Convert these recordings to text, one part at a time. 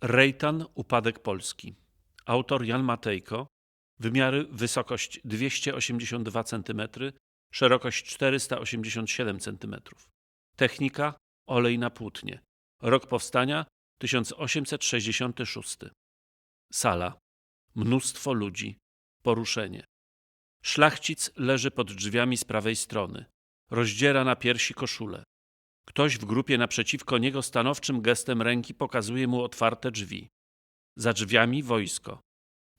Rejtan Upadek Polski. Autor Jan Matejko. Wymiary wysokość 282 cm, szerokość 487 cm. Technika olej na płótnie. Rok powstania 1866. Sala. Mnóstwo ludzi. Poruszenie. Szlachcic leży pod drzwiami z prawej strony. Rozdziera na piersi koszulę. Ktoś w grupie naprzeciwko niego stanowczym gestem ręki pokazuje mu otwarte drzwi. Za drzwiami wojsko.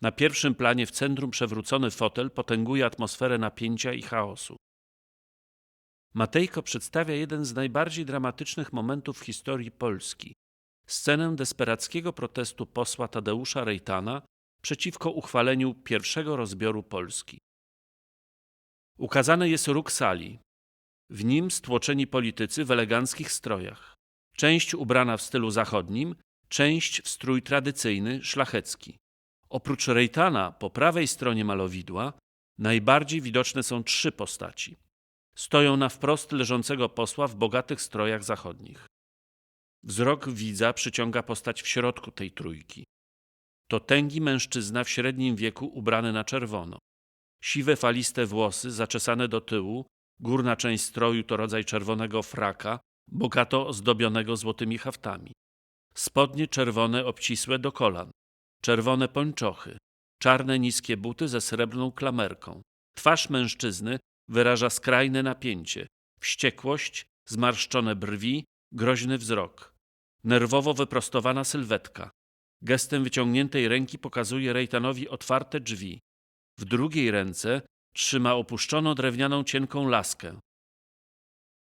Na pierwszym planie w centrum przewrócony fotel potęguje atmosferę napięcia i chaosu. Matejko przedstawia jeden z najbardziej dramatycznych momentów w historii Polski. Scenę desperackiego protestu posła Tadeusza Rejtana przeciwko uchwaleniu pierwszego rozbioru Polski. Ukazany jest róg sali, w nim stłoczeni politycy w eleganckich strojach. Część ubrana w stylu zachodnim, część w strój tradycyjny, szlachecki. Oprócz Rejtana po prawej stronie malowidła najbardziej widoczne są trzy postaci. Stoją na wprost leżącego posła w bogatych strojach zachodnich. Wzrok widza przyciąga postać w środku tej trójki. To tęgi mężczyzna w średnim wieku ubrany na czerwono. Siwe faliste włosy zaczesane do tyłu Górna część stroju to rodzaj czerwonego fraka, bogato ozdobionego złotymi haftami. Spodnie czerwone obcisłe do kolan, czerwone pończochy, czarne niskie buty ze srebrną klamerką. Twarz mężczyzny wyraża skrajne napięcie, wściekłość, zmarszczone brwi, groźny wzrok. Nerwowo wyprostowana sylwetka. Gestem wyciągniętej ręki pokazuje Rejtanowi otwarte drzwi. W drugiej ręce trzyma opuszczoną drewnianą cienką laskę.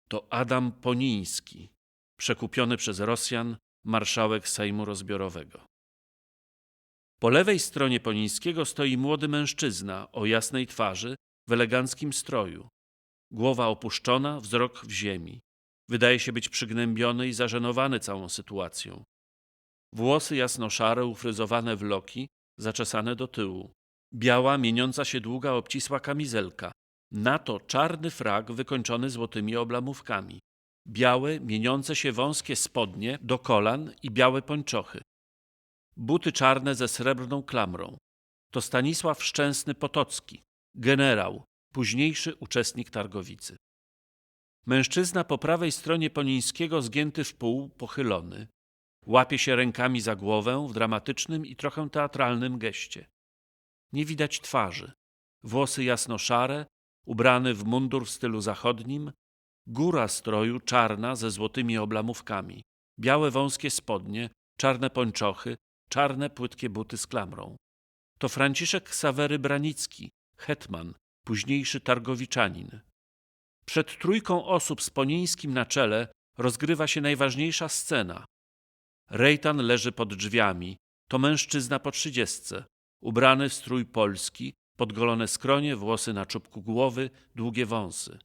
To Adam Poniński, przekupiony przez Rosjan marszałek Sejmu Rozbiorowego. Po lewej stronie Ponińskiego stoi młody mężczyzna o jasnej twarzy, w eleganckim stroju. Głowa opuszczona, wzrok w ziemi. Wydaje się być przygnębiony i zażenowany całą sytuacją. Włosy jasno-szare, ufryzowane w loki, zaczesane do tyłu biała, mieniąca się długa, obcisła kamizelka. Na to czarny frak wykończony złotymi oblamówkami. Białe, mieniące się wąskie spodnie do kolan i białe pończochy. Buty czarne ze srebrną klamrą. To Stanisław Szczęsny Potocki, generał, późniejszy uczestnik targowicy. Mężczyzna po prawej stronie Ponińskiego zgięty w pół, pochylony. Łapie się rękami za głowę w dramatycznym i trochę teatralnym geście. Nie widać twarzy. Włosy jasno-szare, ubrany w mundur w stylu zachodnim, góra stroju czarna ze złotymi oblamówkami, białe wąskie spodnie, czarne pończochy, czarne płytkie buty z klamrą. To Franciszek Sawery Branicki, hetman, późniejszy targowiczanin. Przed trójką osób z Ponińskim na czele rozgrywa się najważniejsza scena. Rejtan leży pod drzwiami, to mężczyzna po trzydziestce ubrany w strój polski, podgolone skronie, włosy na czubku głowy, długie wąsy.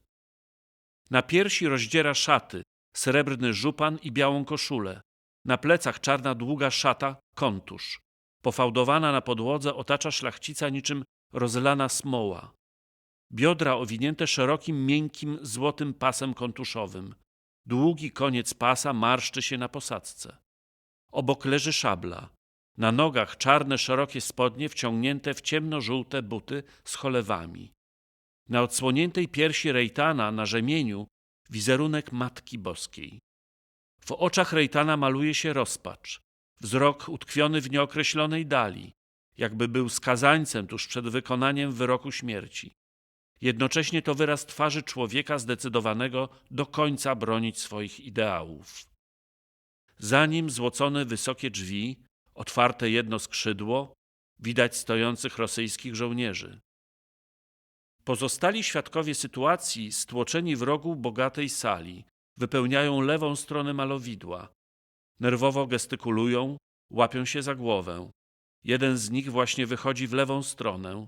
Na piersi rozdziera szaty, srebrny żupan i białą koszulę. Na plecach czarna długa szata, kontusz. Pofałdowana na podłodze otacza szlachcica niczym rozlana smoła. Biodra owinięte szerokim, miękkim, złotym pasem kontuszowym. Długi koniec pasa marszczy się na posadzce. Obok leży szabla. Na nogach czarne, szerokie spodnie wciągnięte w ciemno-żółte buty z cholewami. Na odsłoniętej piersi Rejtana na rzemieniu wizerunek Matki Boskiej. W oczach Rejtana maluje się rozpacz, wzrok utkwiony w nieokreślonej dali, jakby był skazańcem tuż przed wykonaniem wyroku śmierci. Jednocześnie to wyraz twarzy człowieka zdecydowanego do końca bronić swoich ideałów. Za nim złocone wysokie drzwi otwarte jedno skrzydło, widać stojących rosyjskich żołnierzy. Pozostali świadkowie sytuacji, stłoczeni w rogu bogatej sali, wypełniają lewą stronę malowidła. Nerwowo gestykulują, łapią się za głowę. Jeden z nich właśnie wychodzi w lewą stronę.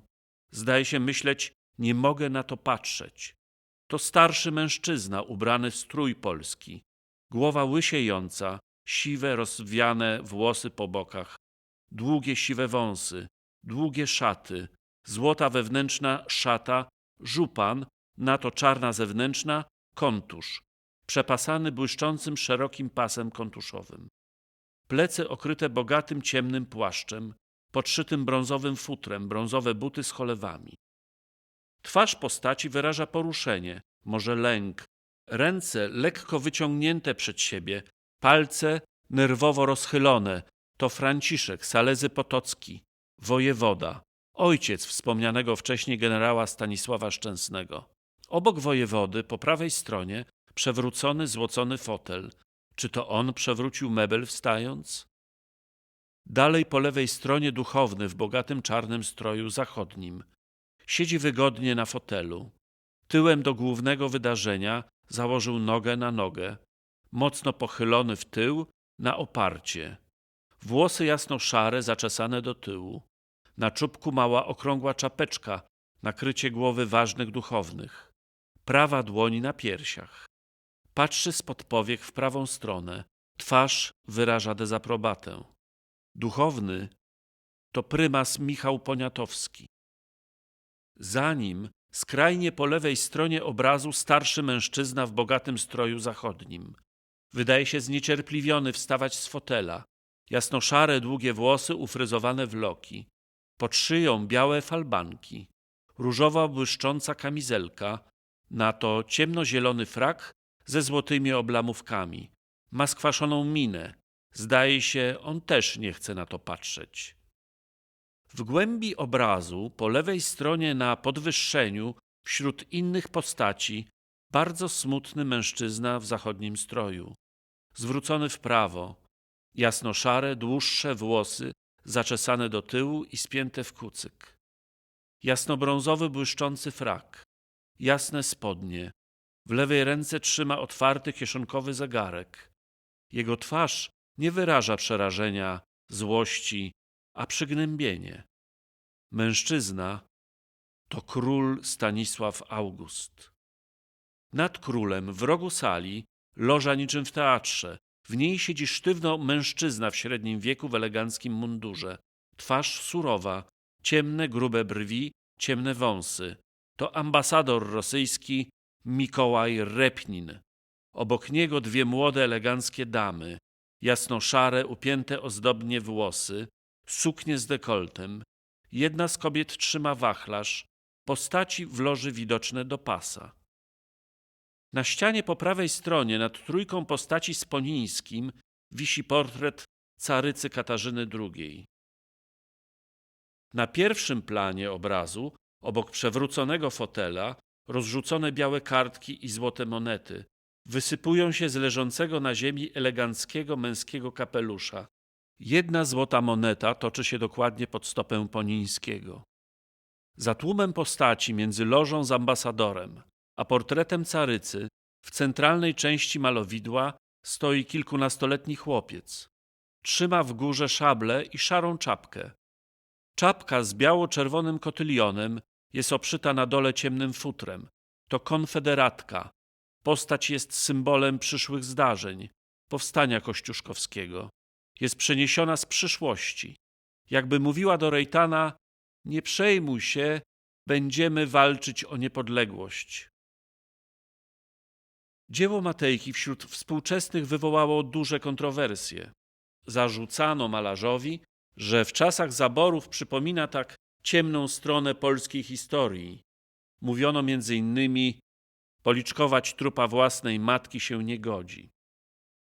Zdaje się myśleć, nie mogę na to patrzeć. To starszy mężczyzna ubrany w strój polski, głowa łysiejąca, siwe, rozwiane włosy po bokach, długie siwe wąsy, długie szaty, złota wewnętrzna szata, żupan, na to czarna zewnętrzna, kontusz, przepasany błyszczącym szerokim pasem kontuszowym. plecy okryte bogatym ciemnym płaszczem, podszytym brązowym futrem, brązowe buty z cholewami. Twarz postaci wyraża poruszenie, może lęk, ręce lekko wyciągnięte przed siebie, palce nerwowo rozchylone. To Franciszek Salezy Potocki, wojewoda, ojciec wspomnianego wcześniej generała Stanisława Szczęsnego. Obok wojewody, po prawej stronie, przewrócony złocony fotel. Czy to on przewrócił mebel wstając? Dalej po lewej stronie duchowny w bogatym czarnym stroju zachodnim. Siedzi wygodnie na fotelu. Tyłem do głównego wydarzenia założył nogę na nogę, mocno pochylony w tył na oparcie. Włosy jasno-szare, zaczesane do tyłu. Na czubku mała okrągła czapeczka, nakrycie głowy ważnych duchownych. Prawa dłoń na piersiach. Patrzy spod powiek w prawą stronę. Twarz wyraża dezaprobatę. Duchowny to prymas Michał Poniatowski. Za nim, skrajnie po lewej stronie obrazu, starszy mężczyzna w bogatym stroju zachodnim. Wydaje się zniecierpliwiony wstawać z fotela. Jasnoszare, długie włosy ufryzowane w loki. Pod szyją białe falbanki. Różowa błyszcząca kamizelka. Na to ciemnozielony frak ze złotymi oblamówkami. Ma skwaszoną minę. Zdaje się, on też nie chce na to patrzeć. W głębi obrazu, po lewej stronie na podwyższeniu, wśród innych postaci, bardzo smutny mężczyzna w zachodnim stroju. Zwrócony w prawo, jasno-szare, dłuższe włosy, zaczesane do tyłu i spięte w kucyk. Jasnobrązowy, błyszczący frak, jasne spodnie. W lewej ręce trzyma otwarty kieszonkowy zegarek. Jego twarz nie wyraża przerażenia, złości, a przygnębienie. Mężczyzna to król Stanisław August. Nad królem w rogu sali loża niczym w teatrze. W niej siedzi sztywno mężczyzna w średnim wieku w eleganckim mundurze. Twarz surowa, ciemne, grube brwi, ciemne wąsy. To ambasador rosyjski Mikołaj Repnin. Obok niego dwie młode, eleganckie damy, jasno-szare, upięte ozdobnie włosy, suknie z dekoltem. Jedna z kobiet trzyma wachlarz, postaci w loży widoczne do pasa. Na ścianie po prawej stronie, nad trójką postaci z Ponińskim, wisi portret carycy Katarzyny II. Na pierwszym planie obrazu, obok przewróconego fotela, rozrzucone białe kartki i złote monety, wysypują się z leżącego na ziemi eleganckiego męskiego kapelusza. Jedna złota moneta toczy się dokładnie pod stopę Ponińskiego. Za tłumem postaci między lożą z ambasadorem a portretem carycy w centralnej części malowidła stoi kilkunastoletni chłopiec. Trzyma w górze szable i szarą czapkę. Czapka z biało-czerwonym kotylionem jest obszyta na dole ciemnym futrem. To konfederatka, Postać jest symbolem przyszłych zdarzeń, powstania kościuszkowskiego. Jest przeniesiona z przyszłości. Jakby mówiła do Rejtana: Nie przejmuj się, będziemy walczyć o niepodległość. Dzieło Matejki wśród współczesnych wywołało duże kontrowersje. Zarzucano malarzowi, że w czasach zaborów przypomina tak ciemną stronę polskiej historii. Mówiono innymi, Policzkować trupa własnej matki się nie godzi.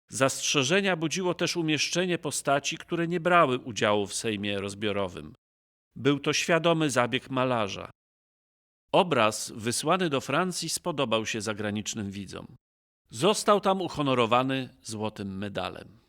Zastrzeżenia budziło też umieszczenie postaci, które nie brały udziału w Sejmie rozbiorowym. Był to świadomy zabieg malarza. Obraz wysłany do Francji spodobał się zagranicznym widzom. Został tam uhonorowany złotym medalem.